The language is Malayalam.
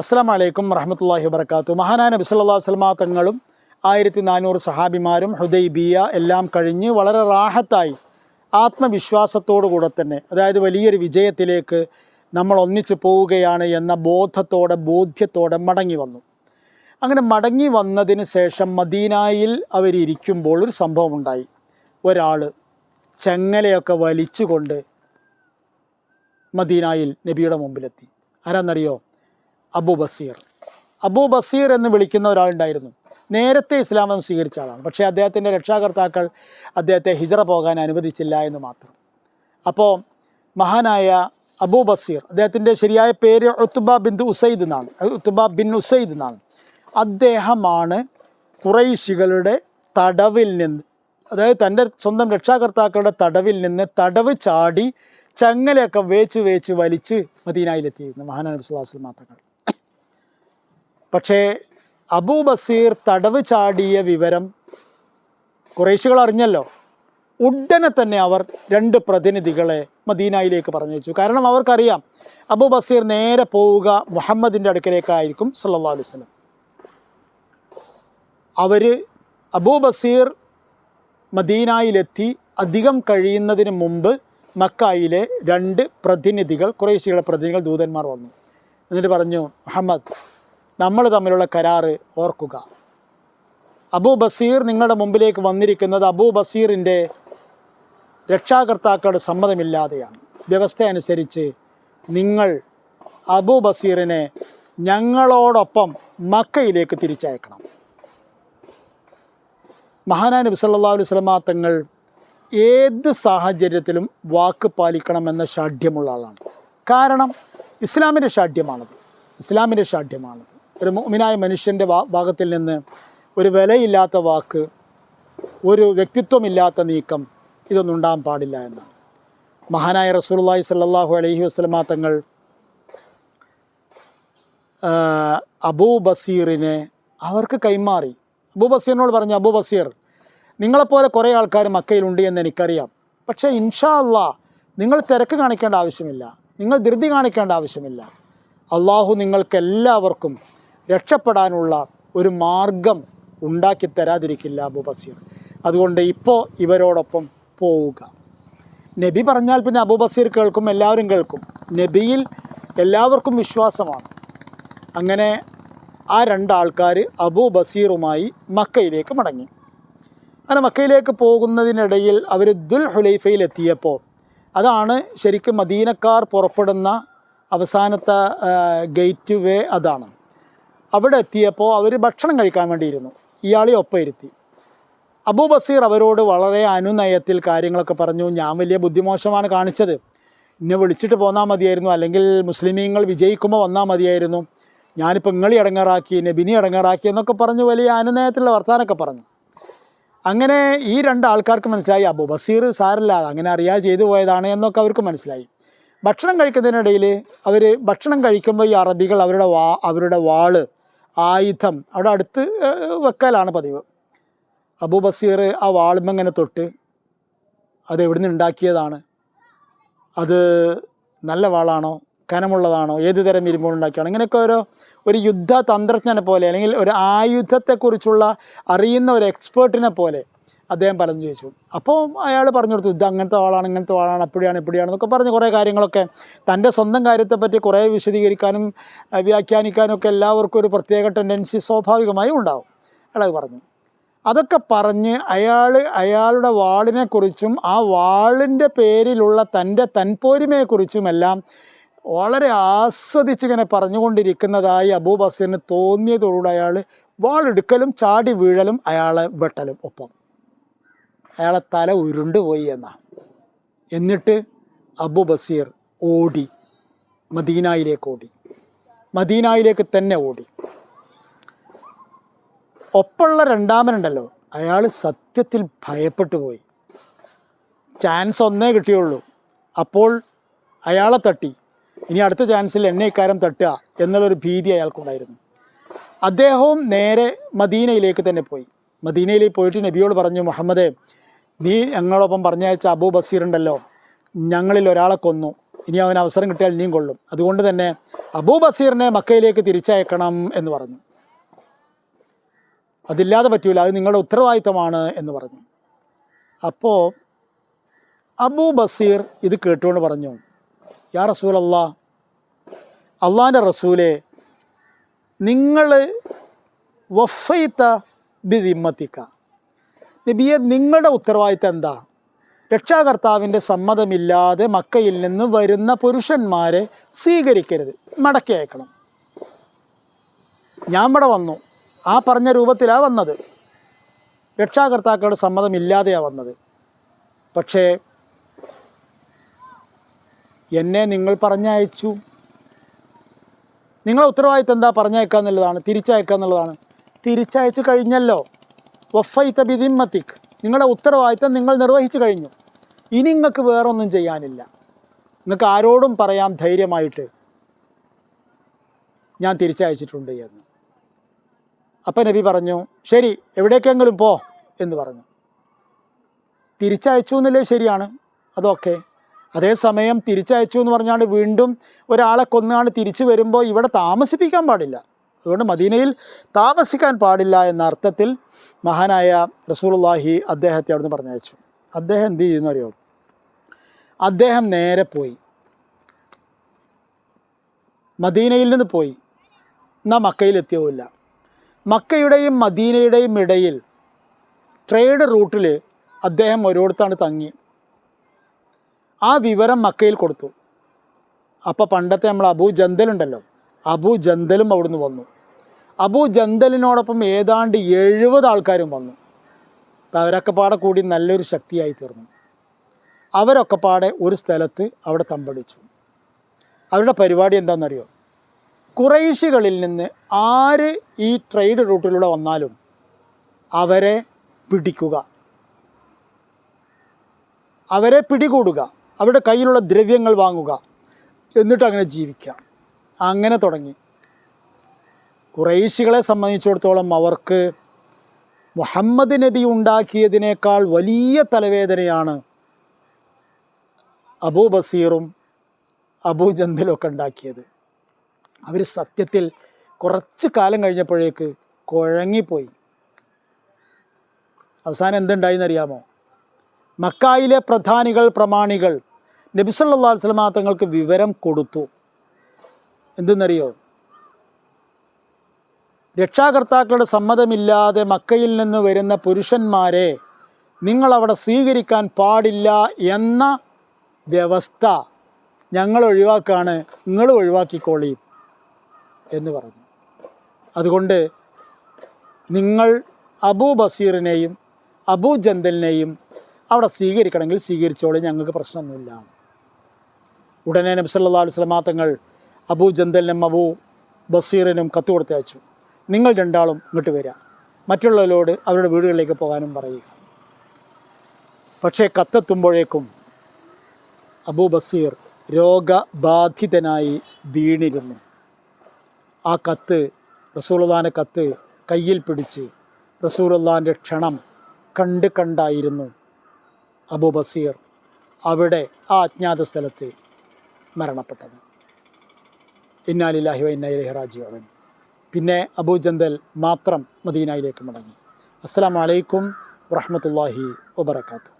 അസ്സാം വലൈക്കും വറഹമത്തല്ലാഹി വബർക്കാത്തു മഹാനായ നബി സല്ലാ അലൈഹി വസല്ലമ തങ്ങളും ആയിരത്തി നാനൂറ് സഹാബിമാരും ഹുദൈബിയ എല്ലാം കഴിഞ്ഞ് വളരെ റാഹത്തായി ആത്മവിശ്വാസത്തോടു കൂടെ തന്നെ അതായത് വലിയൊരു വിജയത്തിലേക്ക് നമ്മൾ ഒന്നിച്ചു പോവുകയാണ് എന്ന ബോധത്തോടെ ബോധ്യത്തോടെ മടങ്ങി വന്നു. അങ്ങനെ മടങ്ങി വന്നതിന് ശേഷം മദീനായിൽ അവരിയ്ക്കുമ്പോൾ ഒരു സംഭവം ഉണ്ടായി. ഒരാൾ ചെങ്ങലയൊക്കെ വലിച്ചുകൊണ്ട് മദീനായിൽ നബിയുടെ മുമ്പിലെത്തി. ആരാന്നറിയോ? അബു ബസീർ. അബൂ ബസീർ എന്ന് വിളിക്കുന്ന ഒരാളുണ്ടായിരുന്നു. നേരത്തെ ഇസ്ലാമം സ്വീകരിച്ച ആളാണ്. പക്ഷേ അദ്ദേഹത്തിന്റെ രക്ഷാകർത്താക്കൾ അദ്ദേഹത്തെ ഹിജറ പോകാൻ അനുവദിച്ചില്ല എന്ന് മാത്രം. അപ്പോൾ മഹാനായ അബൂ ബസീർ അദ്ദേഹത്തിന്റെ ശരിയായ പേര് ഉത്തുബ ബിന്ദു ഉസൈദ് എന്നാണ്. ഉത്തുബ ബിൻ ഉസൈദ് എന്നാണ്. അദ്ദേഹമാണ് കുറൈശികളുടെ തടവിൽ നിന്ന് അതായത് തന്റെ സ്വന്തം രക്ഷാകർത്താക്കളുടെ തടവിൽ നിന്ന് തടവ് ചാടി ചങ്ങലയൊക്കെ വേച്ച് വേച്ച് വലിച്ച് മദീനയിലെത്തിയിരുന്നു മഹാനബി സുല്ലാസ്ലം തങ്ങൾ പക്ഷേ അബൂ ബസീർ തടവ് ചാടിയ വിവരം കുറേശികൾ അറിഞ്ഞല്ലോ. ഉടനെ തന്നെ അവർ രണ്ട് പ്രതിനിധികളെ മദീനയിലേക്ക് പറഞ്ഞു വെച്ചു കാരണം അവർക്കറിയാം അബൂ ബസീർ നേരെ പോവുക മുഹമ്മദിന്റെ അടുക്കലേക്കായിരിക്കും സല്ലല്ലാഹു അലൈഹി വസല്ലം. അവർ അബൂ ബസീർ മദീനയിലെത്തി അധികം കഴിയുന്നതിന് മുമ്പ് മക്കായിലെ രണ്ട് പ്രതിനിധികൾ കുറേശികളുടെ പ്രതിനിധികൾ ദൂതന്മാർ വന്നു. എന്നിട്ട് പറഞ്ഞു മുഹമ്മദ് നമ്മൾ തമ്മിലുള്ള കരാറ് ഓർക്കുക. അബൂ ബസീർ നിങ്ങളുടെ മുമ്പിലേക്ക് വന്നിരിക്കുന്നത് അബൂ ബസീറിന്റെ രക്ഷാകർത്താക്കളുടെ സമ്മതമില്ലാതെയാണ്. വ്യവസ്ഥ അനുസരിച്ച് നിങ്ങൾ അബൂ ബസീറിനെ ഞങ്ങളോടൊപ്പം മക്കയിലേക്ക് തിരിച്ചയക്കണം. മഹാനായ നബി സല്ലല്ലാഹു അലൈഹി വസല്ലമ തങ്ങൾ ഏത് സാഹചര്യത്തിലും വാക്ക് പാലിക്കണമെന്ന ഷാഠ്യമുള്ള ആളാണ്. കാരണം ഇസ്ലാമിന്റെ ഷാഠ്യമാണത് ഇസ്ലാമിന്റെ ഷാഠ്യമാണത് ഒരു മുഅ്മിനായ മനുഷ്യന്റെ ഭാഗത്തിൽ നിന്ന് ഒരു വിലയില്ലാത്ത വാക്ക് ഒരു വ്യക്തിത്വമില്ലാത്ത നീക്കം ഇതൊന്നും ഉണ്ടാകാൻ പാടില്ല എന്ന്. മഹാനായ റസൂലുള്ളാഹി സ്വല്ലല്ലാഹു അലഹി വസ്ലമാ തങ്ങൾ അബൂ ബസീറിനെ അവർക്ക് കൈമാറി. അബൂ ബസീറിനോട് പറഞ്ഞു അബൂ ബസീർ നിങ്ങളെപ്പോലെ കുറേ ആൾക്കാർ മക്കയിലുണ്ട് എന്ന് എനിക്കറിയാം. പക്ഷേ ഇൻഷാ അള്ളാ നിങ്ങൾ തിരക്ക് കാണിക്കേണ്ട ആവശ്യമില്ല. നിങ്ങൾ ധൃതി കാണിക്കേണ്ട ആവശ്യമില്ല. അള്ളാഹു നിങ്ങൾക്ക് എല്ലാവർക്കും രക്ഷപ്പെടാനുള്ള ഒരു മാർഗം ഉണ്ടാക്കി തരാതിരിക്കില്ല അബൂബസീർ അതുകൊണ്ട് ഇപ്പോൾ ഇവരോടൊപ്പം പോവുക. നബി പറഞ്ഞാൽ പിന്നെ അബൂബസീർ കേൾക്കും എല്ലാവരും കേൾക്കും. നബിയിൽ എല്ലാവർക്കും വിശ്വാസമാണ്. അങ്ങനെ ആ രണ്ടാൾക്കാർ അബൂ ബസീറുമായി മക്കയിലേക്ക് മടങ്ങി. അങ്ങനെ മക്കയിലേക്ക് പോകുന്നതിനിടയിൽ അവർ ദുൽ ഹുലൈഫയിൽ എത്തിയപ്പോൾ അതാണ് ശരിക്കും മദീനക്കാർ പുറപ്പെടുന്ന അവസാനത്തെ ഗേറ്റ് വേ അതാണ്. അവിടെ എത്തിയപ്പോൾ അവർ ഭക്ഷണം കഴിക്കാൻ വേണ്ടിയിരുന്നു. ഇയാളെ ഒപ്പം ഇരുത്തി അബൂ ബസീർ അവരോട് വളരെ അനുനയത്തിൽ കാര്യങ്ങളൊക്കെ പറഞ്ഞു. ഞാൻ വലിയ ബുദ്ധിമോശമാണ് കാണിച്ചത്. എന്നെ വിളിച്ചിട്ട് പോന്നാൽ മതിയായിരുന്നു. അല്ലെങ്കിൽ മുസ്ലിമീങ്ങൾ വിജയിക്കുമ്പോൾ വന്നാൽ മതിയായിരുന്നു. ഞാനിപ്പോൾ ഇങ്ങളി അടങ്ങാറാക്കി നബിനി അടങ്ങാറാക്കി എന്നൊക്കെ പറഞ്ഞു. വലിയ അനുനയത്തിലുള്ള വർത്താനൊക്കെ പറഞ്ഞു. അങ്ങനെ ഈ രണ്ട് ആൾക്കാർക്ക് മനസ്സിലായി. അബു ബസീർ സാരല്ല അങ്ങനെ അറിയാതെ ചെയ്തു പോയതാണ് എന്നൊക്കെ അവർക്ക് മനസ്സിലായി. ഭക്ഷണം കഴിക്കുന്നതിനിടയിൽ അവർ ഭക്ഷണം കഴിക്കുമ്പോൾ ഈ അറബികൾ അവരുടെ വാ അവരുടെ വാൾ ആയുധം. അവിടെ അടുത്ത് വെക്കലാണ് പതിവ്. അബൂ ബസീർ ആ വാളുമ്പങ്ങനെ തൊട്ട് അത് എവിടുന്ന് ഉണ്ടാക്കിയതാണ്? അത് നല്ല വാളാണോ? കനമുള്ളതാണോ? ഏത് തരം ഉണ്ടാക്കിയാണോ ഇങ്ങനെയൊക്കെ ഓരോ ഒരു യുദ്ധ തന്ത്രജ്ഞനെ പോലെ അല്ലെങ്കിൽ ഒരു ആയുധത്തെക്കുറിച്ചുള്ള അറിയുന്ന ഒരു എക്സ്പേർട്ടിനെ പോലെ അദ്ദേഹം പലതും ചോദിച്ചു. അപ്പോൾ അയാൾ പറഞ്ഞു കൊടുത്തു ഇത് അങ്ങനത്തെ ആളാണ് ഇങ്ങനത്തെ ആളാണ് അപ്പോഴാണ് എന്നൊക്കെ പറഞ്ഞ് കുറേ കാര്യങ്ങളൊക്കെ തന്റെ സ്വന്തം കാര്യത്തെപ്പറ്റി കുറേ വിശദീകരിക്കാനും വ്യാഖ്യാനിക്കാനും ഒക്കെ എല്ലാവർക്കും ഒരു പ്രത്യേക ടെൻഡൻസി സ്വാഭാവികമായും ഉണ്ടാവും. അയാൾ പറഞ്ഞു. അതൊക്കെ പറഞ്ഞ് അയാൾ അയാളുടെ വാളിനെക്കുറിച്ചും ആ വാളിന്റെ പേരിലുള്ള തന്റെ തൻപോരിമയെക്കുറിച്ചുമെല്ലാം വളരെ ആസ്വദിച്ച് ഇങ്ങനെ പറഞ്ഞുകൊണ്ടിരിക്കുന്നതായി അബൂ ബസീറിന് അയാൾ വാളെടുക്കലും ചാടി വീഴലും അയാളെ വെട്ടലും ഒപ്പം. അയാളെ തല ഉരുണ്ടുപോയി എന്നാ. എന്നിട്ട് അബു ബസീർ ഓടി. മദീനായിലേക്ക് ഓടി. മദീനായിലേക്ക് തന്നെ ഓടി. ഒപ്പമുള്ള രണ്ടാമനുണ്ടല്ലോ. അയാൾ സത്യത്തിൽ ഭയപ്പെട്ടു പോയി. ചാൻസ് ഒന്നേ കിട്ടിയുള്ളൂ. അപ്പോൾ അയാളെ തട്ടി. ഇനി അടുത്ത ചാൻസിൽ എന്നെ ഇക്കാരം തട്ടുക എന്നുള്ളൊരു ഭീതി അയാൾക്കുണ്ടായിരുന്നു. അദ്ദേഹവും നേരെ മദീനയിലേക്ക് തന്നെ പോയി. മദീനയിലേക്ക് പോയിട്ട് നബിയോട് പറഞ്ഞു മുഹമ്മദേ നീ ഞങ്ങളൊപ്പം പറഞ്ഞയച്ച അബൂ ബസീർ ഉണ്ടല്ലോ ഞങ്ങളിൽ ഒരാളെ കൊന്നു. ഇനി അവൻ അവസരം കിട്ടിയാൽ ഇനിയും കൊള്ളും. അതുകൊണ്ട് തന്നെ അബൂ ബസീറിനെ മക്കയിലേക്ക് തിരിച്ചയക്കണം എന്ന് പറഞ്ഞു. അതില്ലാതെ പറ്റൂല അത് നിങ്ങളുടെ ഉത്തരവാദിത്തമാണ് എന്ന് പറഞ്ഞു. അപ്പോൾ അബൂ ബസീർ ഇത് കേട്ടുകൊണ്ട് പറഞ്ഞു യാ അള്ളാ അള്ളാന്റെ റസൂലെ നിങ്ങൾ വഫൈത്ത ബിദിമ്മത്തിക്ക. നബിയെ നിങ്ങളുടെ ഉത്തരവാദിത്തം എന്താ? രക്ഷാകർത്താവിന്റെ സമ്മതമില്ലാതെ മക്കയിൽ നിന്ന് വരുന്ന പുരുഷന്മാരെ സ്വീകരിക്കരുത്. മടക്കി അയക്കണം ഞാൻ ഇവിടെ വന്നു. ആ പറഞ്ഞ രൂപത്തിലാണ് വന്നത്. രക്ഷാകർത്താക്കളുടെ സമ്മതമില്ലാതെയാണ് വന്നത്. പക്ഷേ എന്നെ നിങ്ങൾ പറഞ്ഞയച്ചു. നിങ്ങളെ ഉത്തരവാദിത്തം എന്താ തിരിച്ചയക്കുക എന്നുള്ളതാണ്. തിരിച്ചയച്ചു കഴിഞ്ഞല്ലോ. വഫൈത്ത ബിദിമ്മത്തിക്ക് നിങ്ങളുടെ ഉത്തരവാദിത്തം നിങ്ങൾ നിർവഹിച്ചു കഴിഞ്ഞു. ഇനി നിങ്ങൾക്ക് വേറൊന്നും ചെയ്യാനില്ല. നിങ്ങൾക്ക് ആരോടും പറയാം ധൈര്യമായിട്ട് ഞാൻ തിരിച്ചയച്ചിട്ടുണ്ട് എന്ന്. അപ്പം നബി പറഞ്ഞു ശരി എവിടേക്കെങ്കിലും പോ എന്ന് പറഞ്ഞു. തിരിച്ചയച്ചു എന്നല്ലേ ശരിയാണ്? അതൊക്കെ. അതേസമയം തിരിച്ചയച്ചു എന്ന് പറഞ്ഞാണ്ട് വീണ്ടും ഒരാളെ കൊന്നാണ് തിരിച്ചു വരുമ്പോൾ ഇവിടെ താമസിപ്പിക്കാൻ പാടില്ല. അതുകൊണ്ട് മദീനയിൽ താമസിക്കാൻ പാടില്ല എന്ന അർത്ഥത്തിൽ മഹാനായ റസൂലുള്ളാഹി അദ്ദേഹത്തെ അവിടുന്ന് പറഞ്ഞയച്ചു. അദ്ദേഹം എന്ത് ചെയ്യുന്നു അറിയോ? അദ്ദേഹം നേരെ പോയി. മദീനയിൽ നിന്ന് പോയി. എന്നാൽ മക്കയിലെത്തിയവുമില്ല മക്കയുടെയും മദീനയുടെയും ഇടയിൽ ട്രേഡ് റൂട്ടിൽ അദ്ദേഹം ഒരിടത്താണ് തങ്ങി. ആ വിവരം മക്കയിൽ കൊടുത്തു. അപ്പോൾ പണ്ടത്തെ നമ്മൾ അബൂ ജന്തലുണ്ടല്ലോ അബൂ ജന്തലും അവിടുന്ന് വന്നു. അബൂ ജന്തലിനോടൊപ്പം ഏതാണ്ട് എഴുപത് ആൾക്കാരും വന്നു. അവരൊക്കെ പാടെ കൂടി നല്ലൊരു ശക്തിയായി തീർന്നു. അവരൊക്കെ പാടെ ഒരു സ്ഥലത്ത് അവിടെ തമ്പടിച്ചു. അവരുടെ പരിപാടി എന്താണെന്നറിയോ? കുറേശികളിൽ നിന്ന് ആര് ഈ ട്രേഡ് റൂട്ടിലൂടെ വന്നാലും അവരെ പിടിക്കുക. അവരെ പിടികൂടുക. അവരുടെ കയ്യിലുള്ള ദ്രവ്യങ്ങൾ വാങ്ങുക. എന്നിട്ട് അങ്ങനെ ജീവിക്കാം അങ്ങനെ തുടങ്ങി. കുറേശികളെ സംബന്ധിച്ചിടത്തോളം അവർക്ക് മുഹമ്മദ് നബി ഉണ്ടാക്കിയതിനേക്കാൾ വലിയ തലവേദനയാണ് അബൂ ബസീറും അബൂ ജന്തലും ഒക്കെ ഉണ്ടാക്കിയത്. അവർ സത്യത്തിൽ കുറച്ച് കാലം കഴിഞ്ഞപ്പോഴേക്ക് കുഴങ്ങിപ്പോയി. അവസാനം എന്തുണ്ടായിന്നറിയാമോ? മക്കായിലെ പ്രധാനികൾ പ്രമാണികൾ നബിസല്ലാ വസ്ലമാ തങ്ങൾക്ക് വിവരം കൊടുത്തു. എന്തെന്നറിയോ? രക്ഷാകർത്താക്കളുടെ സമ്മതമില്ലാതെ മക്കയിൽ നിന്ന് വരുന്ന പുരുഷന്മാരെ നിങ്ങളവിടെ സ്വീകരിക്കാൻ പാടില്ല എന്ന വ്യവസ്ഥ ഞങ്ങൾ ഒഴിവാക്കാണ് നിങ്ങൾ ഒഴിവാക്കിക്കോളി എന്ന് പറഞ്ഞു. അതുകൊണ്ട് നിങ്ങൾ അബൂ ബസീറിനെയും അബൂ ജന്തലിനെയും അവിടെ സ്വീകരിക്കണമെങ്കിൽ സ്വീകരിച്ചോളി ഞങ്ങൾക്ക് പ്രശ്നമൊന്നുമില്ല. ഉടനെ നബി സല്ലല്ലാഹു അലൈഹി തങ്ങൾ അബൂ ജന്തലിനും അബൂ ബസീറിനും കത്ത് കൊടുത്തയച്ചു നിങ്ങൾ രണ്ടാളും ഇങ്ങോട്ട് വരിക മറ്റുള്ളവരോട് അവരുടെ വീടുകളിലേക്ക് പോകാനും പറയുക. പക്ഷേ കത്തെത്തുമ്പോഴേക്കും അബൂ ബസീർ രോഗബാധിതനായി വീണിരുന്നു. ആ കത്ത് റസൂലുള്ളാന്റെ കത്ത് കയ്യിൽ പിടിച്ച് റസൂലുള്ളാന്റെ ക്ഷണം കണ്ട് കണ്ടായിരുന്നു അബൂ ബസീർ അവിടെ ആ അജ്ഞാത സ്ഥലത്ത് മരണപ്പെട്ടത്. ഇന്നാലില്ലാഹി ഇന്നയിലെ റാജിയോവൻ പിന്നെ അബൂ ജന്തൽ മാത്രം മദീനയിലേക്ക് മടങ്ങി. അസ്സലാമു അലൈക്കും വറഹ്മത്തുള്ളാഹി വബറകാതുഹു.